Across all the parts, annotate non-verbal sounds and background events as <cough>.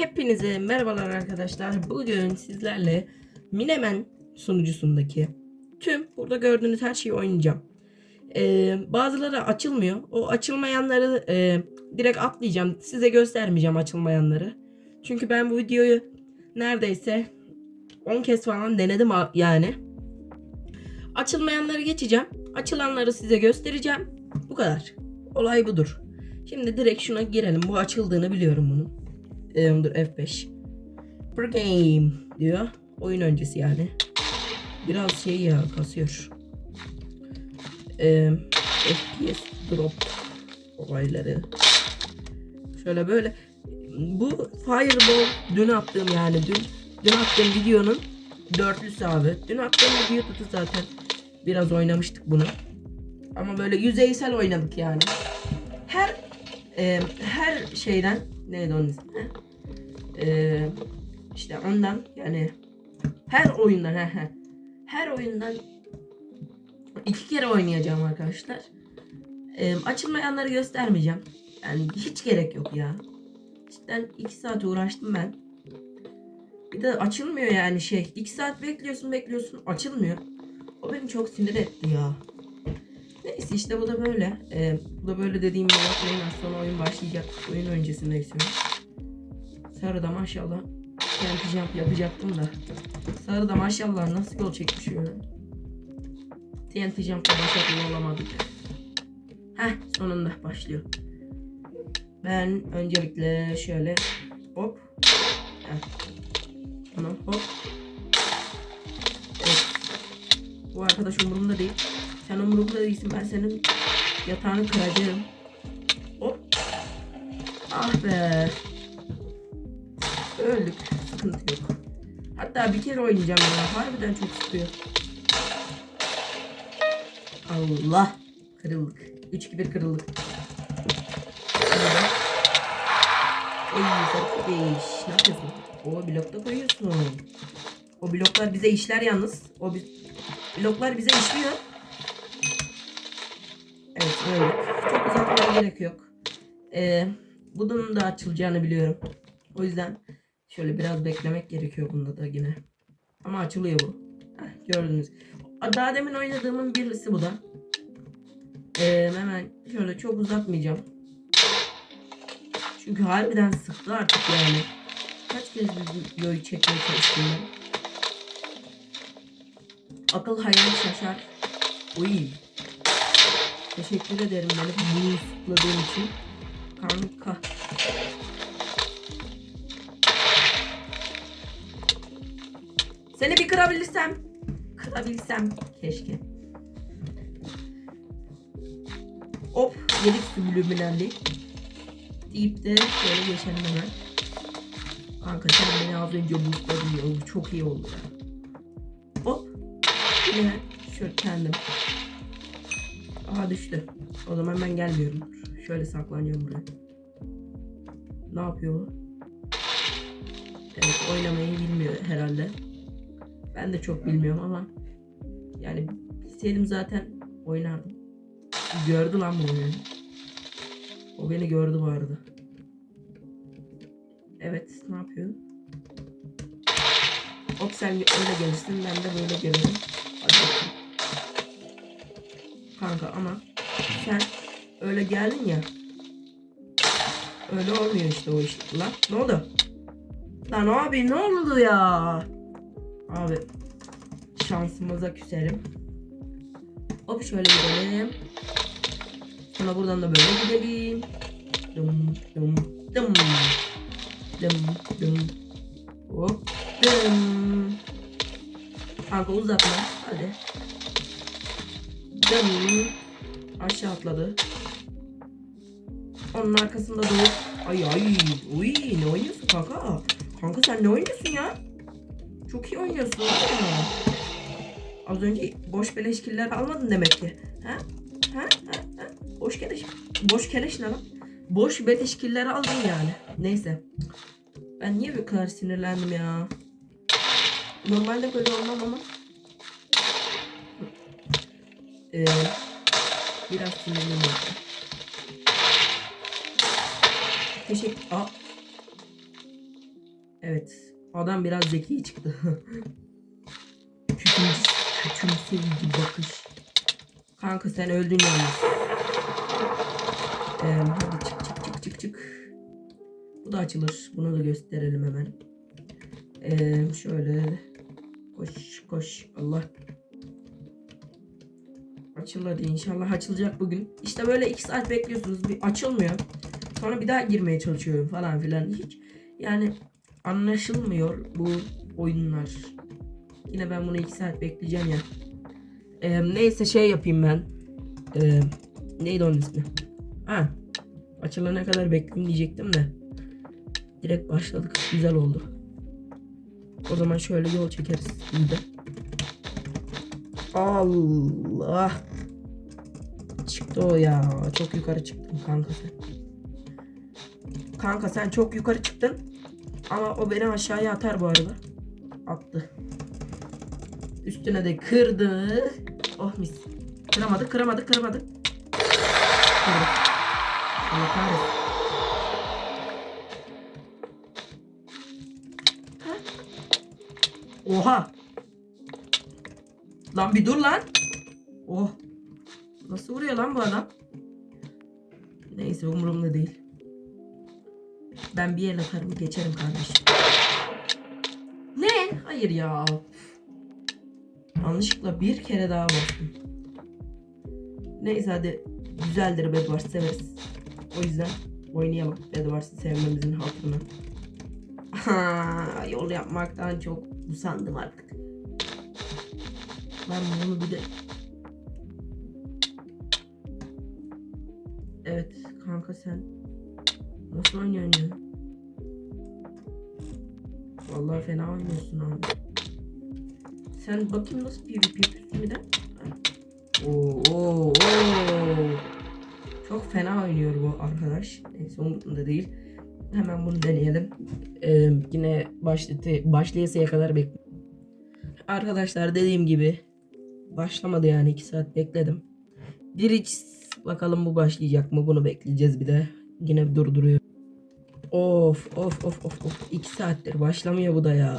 Hepinize merhabalar arkadaşlar. Bugün sizlerle Minemen sunucusundaki tüm burada gördüğünüz her şeyi oynayacağım. Ee, bazıları açılmıyor. O açılmayanları e, direkt atlayacağım. Size göstermeyeceğim açılmayanları. Çünkü ben bu videoyu neredeyse 10 kez falan denedim yani. Açılmayanları geçeceğim. Açılanları size göstereceğim. Bu kadar. Olay budur. Şimdi direkt şuna girelim. Bu açıldığını biliyorum bunun. Ee, dur F5. Per game diyor. Oyun öncesi yani. Biraz şey ya kasıyor. Ee, FPS drop olayları. Şöyle böyle. Bu Fireball dün attığım yani dün dün attığım videonun dörtlüsü abi. Dün attığım video tutu zaten. Biraz oynamıştık bunu. Ama böyle yüzeysel oynadık yani. Her e, her şeyden neydi onun ismi? E, işte ondan yani her oyundan he, he, her oyundan iki kere oynayacağım arkadaşlar. E, açılmayanları göstermeyeceğim. Yani hiç gerek yok ya. Cidden iki saat uğraştım ben. Bir de açılmıyor yani şey. iki saat bekliyorsun bekliyorsun açılmıyor. O beni çok sinir etti ya. Neyse işte bu da böyle. Ee, bu da böyle dediğim gibi bakmayın az sonra oyun başlayacak. Oyun öncesinde istiyorum. Sarıda maşallah. Kenti jump yapacaktım da. Sarıda maşallah nasıl yol çekmiş öyle. TNT jump'la başarılı olamadık. Heh sonunda başlıyor. Ben öncelikle şöyle hop. Heh. Tamam hop. Evet. Bu arkadaş umurumda değil. Sen umurumda değilsin. Ben senin yatağını kıracağım. Hop. Ah be. Öldük. Sıkıntı yok. Hatta bir kere oynayacağım ya. Harbiden çok sıkıyor. Allah. Kırıldık. 3-2-1 kırıldık. Sarı değiş. Ne yapıyorsun? O blokta koyuyorsun. O bloklar bize işler yalnız. O bloklar bize işliyor. Öyle. Çok uzatmaya gerek yok. Ee, bunun da açılacağını biliyorum. O yüzden şöyle biraz beklemek gerekiyor bunda da yine. Ama açılıyor bu. Heh, gördünüz. Daha demin oynadığımın birisi bu da. Ee, hemen şöyle çok uzatmayacağım. Çünkü harbiden sıktı artık yani. Kaç kez bu videoyu çekmeye çalıştım ben. Akıl hayal şaşar. Uy. Teşekkür ederim beni boostladığın için. Kanka. Seni bir kırabilirsem. Kırabilsem keşke. Hop yedik subliminalli. Deyip de şöyle geçelim hemen. Kanka sen beni az önce boostladın ya. Çok iyi oldu ya. Hop. Yine şöyle kendim. Aha düştü. O zaman ben gelmiyorum. Şöyle saklanıyorum buraya. Ne yapıyor? Evet oynamayı bilmiyor herhalde. Ben de çok bilmiyorum ama yani bilseydim zaten oynardım. Gördü lan bu oyunu. O beni gördü bu arada. Evet ne yapıyor? Hop sen öyle gelirsin ben de böyle gelirim. Hadi bakalım. Kanka ama sen öyle geldin ya. Öyle olmuyor işte o iş. Lan ne oldu? Lan abi ne oldu ya? Abi şansımıza küserim. Hop şöyle gidelim. Sonra buradan da böyle gidelim. Dım dım dım. Dım dım. Hop dım. Kanka uzatma hadi. Dım. Aşağı atladı. Onun arkasında doğup ay ay uy ne oynuyorsun kanka? Kanka sen ne oynuyorsun ya? Çok iyi oynuyorsun. Ha. Az önce boş beleşkiller almadın demek ki. Ha? Ha? Ha? ha? Boş keleş. Boş keleş ne lan? Boş beleşkiller aldın yani. Neyse. Ben niye bu kadar sinirlendim ya? Normalde böyle olmam ama. Ee, biraz sinirliyim. ya. Teşekkür. Aa. Evet. Adam biraz zeki çıktı. <laughs> Küçümsü, küçümseyici bakış. Kanka sen öldün yalnız. Ee, hadi çık çık çık çık çık. Bu da açılır. Bunu da gösterelim hemen. Ee, şöyle. Koş koş. Allah. Açıl hadi inşallah açılacak bugün. İşte böyle 2 saat bekliyorsunuz. Bir açılmıyor. Sonra bir daha girmeye çalışıyorum falan filan. Hiç yani anlaşılmıyor bu oyunlar. Yine ben bunu 2 saat bekleyeceğim ya. Ee, neyse şey yapayım ben. Ee, neydi onun ismi? Ha. Açılana kadar bekleyeyim diyecektim de. Direkt başladık. Güzel oldu. O zaman şöyle yol çekeriz. İyi. Allah. Çıktı o ya. Çok yukarı çıktın kanka sen. Kanka sen çok yukarı çıktın. Ama o beni aşağıya atar bu arada. Attı. Üstüne de kırdı. Oh mis. Kıramadık, kıramadık, kıramadık. Kırdık. Allah kahretsin. Ha? Oha. Lan bir dur lan. Oh. Nasıl vuruyor lan bu adam? Neyse umurumda değil. Ben bir el atarım geçerim kardeşim. Ne? Hayır ya. Yanlışlıkla bir kere daha bastım. Neyse hadi güzeldir Bedwars severiz. O yüzden oynayalım Bedwars'ı sevmemizin hatırına. Ha, <laughs> yol yapmaktan çok usandım artık. Ben bunu bir de... Evet kanka sen nasıl oynuyorsun ya? Vallahi fena oynuyorsun abi. Sen bakayım nasıl PvP yapıyorsun bir de. Oo, oo, oo. Çok fena oynuyor bu arkadaş. Neyse umurumda değil. Hemen bunu deneyelim. Ee, yine başlatı, başlayasıya kadar bek. Arkadaşlar dediğim gibi başlamadı yani 2 saat bekledim. Hiç bakalım bu başlayacak mı? Bunu bekleyeceğiz bir de. Yine durduruyor. Of of of of of 2 saattir başlamıyor bu da ya.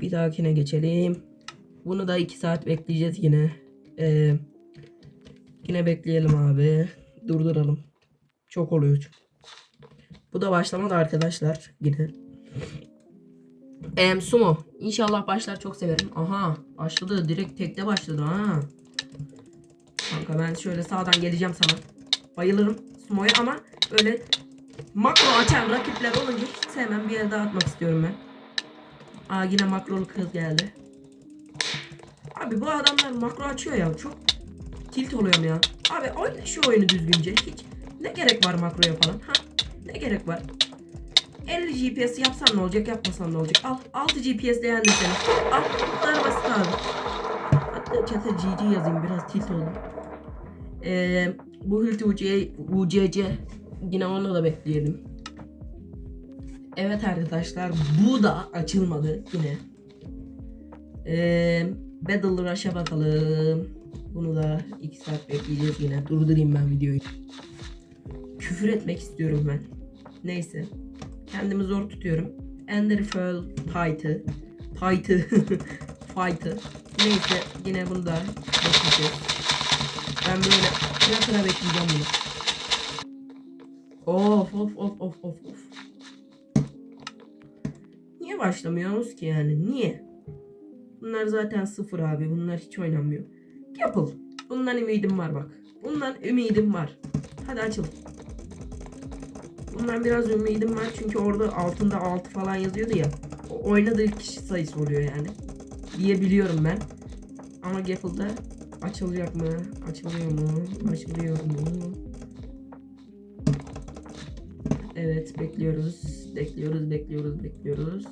Bir dahakine geçelim. Bunu da 2 saat bekleyeceğiz yine. Ee, yine bekleyelim abi. Durduralım. Çok oluyor. Bu da başlamadı arkadaşlar. Yine. Em sumo. İnşallah başlar çok severim. Aha başladı. Direkt tekte başladı ha. Kanka ben şöyle sağdan geleceğim sana. Bayılırım sumoya ama böyle makro açan rakipler olunca hiç sevmem. Bir yere daha atmak istiyorum ben. Aa yine makrolu kız geldi. Abi bu adamlar makro açıyor ya. Çok tilt oluyorum ya. Abi oyna şu oyunu düzgünce. Hiç ne gerek var makroya falan? Ha? Ne gerek var? 50 GPS yapsan ne olacak yapmasan ne olacak? Al 6 GPS de yendim seni. Al bu basit abi. Hatta chat'e GG yazayım biraz tilt oldum. Ee, bu Hilti UC, UCC yine onu da bekleyelim. Evet arkadaşlar bu da açılmadı yine. Ee, Battle Rush'a bakalım. Bunu da 2 saat bekleyeceğiz yine. Durdurayım ben videoyu. Küfür etmek istiyorum ben. Neyse. Kendimi zor tutuyorum. Enderpearl Fight'ı. <laughs> Fight'ı. Fight'ı. Neyse yine bunu da bekleyeceğiz. Ben böyle sıra sıra bekleyeceğim bunu. Of of of of of of. Niye başlamıyoruz ki yani? Niye? Bunlar zaten sıfır abi. Bunlar hiç oynanmıyor. Yapıl. Bundan ümidim var bak. Bundan ümidim var. Hadi açıl. Bundan biraz ümidim var çünkü orada altında 6 falan yazıyordu ya. Oynadığı kişi sayısı oluyor yani. Diyebiliyorum ben. Ama Gapple'da açılacak mı? Açılıyor mu? Açılıyor mu? Evet bekliyoruz. Bekliyoruz, bekliyoruz, bekliyoruz.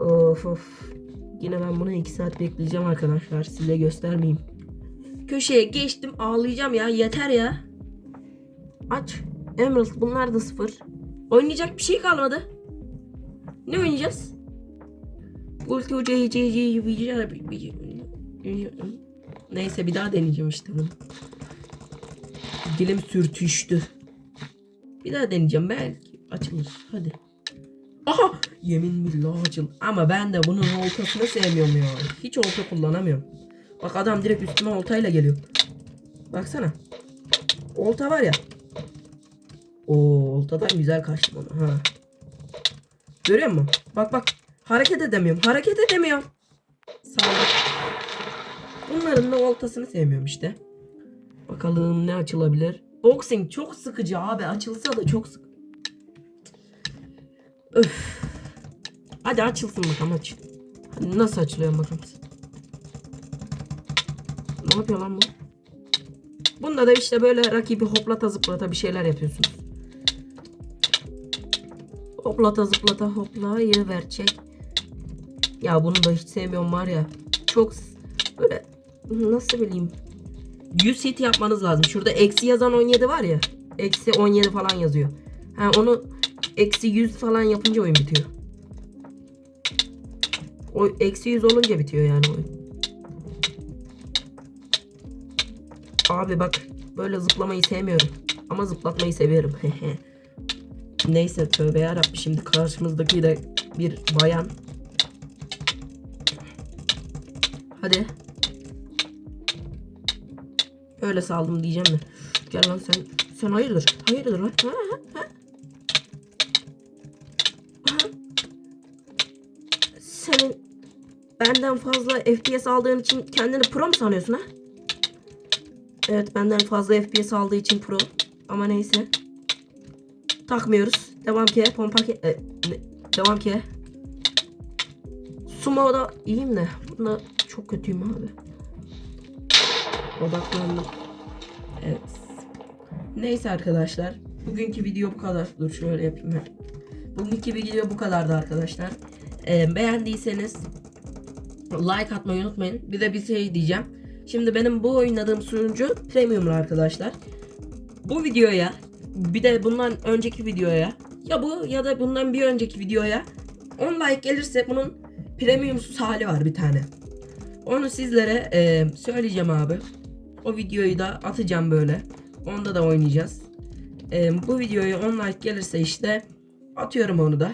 of of. Yine ben bunu 2 saat bekleyeceğim arkadaşlar. Size göstermeyeyim. Köşeye geçtim ağlayacağım ya. Yeter ya. Aç. Emerald bunlar da sıfır. Oynayacak bir şey kalmadı. Ne oynayacağız? Ulti Hoca Neyse bir daha deneyeceğim işte bunu. Dilim sürtüştü. Bir daha deneyeceğim belki. Açılır. Hadi. Aha! Yemin billah açıl. Ama ben de bunun oltasını sevmiyorum ya. Hiç olta kullanamıyorum. Bak adam direkt üstüme oltayla geliyor. Baksana. Olta var ya. O oltadan güzel kaçtım onu. Ha. Görüyor musun? Bak bak. Hareket edemiyorum. Hareket edemiyorum. Sağ. Bunların da oltasını sevmiyorum işte. Bakalım ne açılabilir. Boxing çok sıkıcı abi. Açılsa da çok sık. Öf. Hadi açılsın bakalım aç. Nasıl açılıyor bakalım. Ne yapıyor lan bu? Bunda da işte böyle rakibi hoplata zıplata bir şeyler yapıyorsunuz. Hoplata zıplata hoplayı verecek. Ya bunu da hiç sevmiyorum var ya. Çok böyle nasıl bileyim. 100 hit yapmanız lazım. Şurada eksi yazan 17 var ya. Eksi 17 falan yazıyor. Ha onu eksi 100 falan yapınca oyun bitiyor. O eksi 100 olunca bitiyor yani oyun. Abi bak böyle zıplamayı sevmiyorum. Ama zıplatmayı seviyorum. <laughs> Neyse tövbe yarabbim şimdi karşımızdaki de bir bayan. Hadi. Öyle saldım diyeceğim de. Gel lan sen. Sen hayırdır? Hayırdır lan? Ha, ha. Ha. Senin benden fazla FPS aldığın için kendini pro mu sanıyorsun ha? Evet benden fazla FPS aldığı için pro. Ama neyse. Takmıyoruz. Devam ki. Pompa ki. e, ne- devam ki. Sumo'da iyiyim de. Bunda çok kötüyüm abi. Odaklandım. Evet. Neyse arkadaşlar. Bugünkü video bu kadar. Dur şöyle yapayım ben. Bugünkü video bu kadardı arkadaşlar. Ee, beğendiyseniz like atmayı unutmayın. Bir de bir şey diyeceğim. Şimdi benim bu oynadığım sunucu premiumlu arkadaşlar. Bu videoya bir de bundan önceki videoya ya bu ya da bundan bir önceki videoya 10 like gelirse bunun premiumsuz hali var bir tane. Onu sizlere e, söyleyeceğim abi. O videoyu da atacağım böyle. Onda da oynayacağız. E, bu videoya 10 like gelirse işte atıyorum onu da.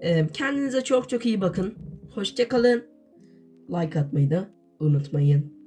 E, kendinize çok çok iyi bakın. Hoşçakalın. Like atmayı da unutmayın.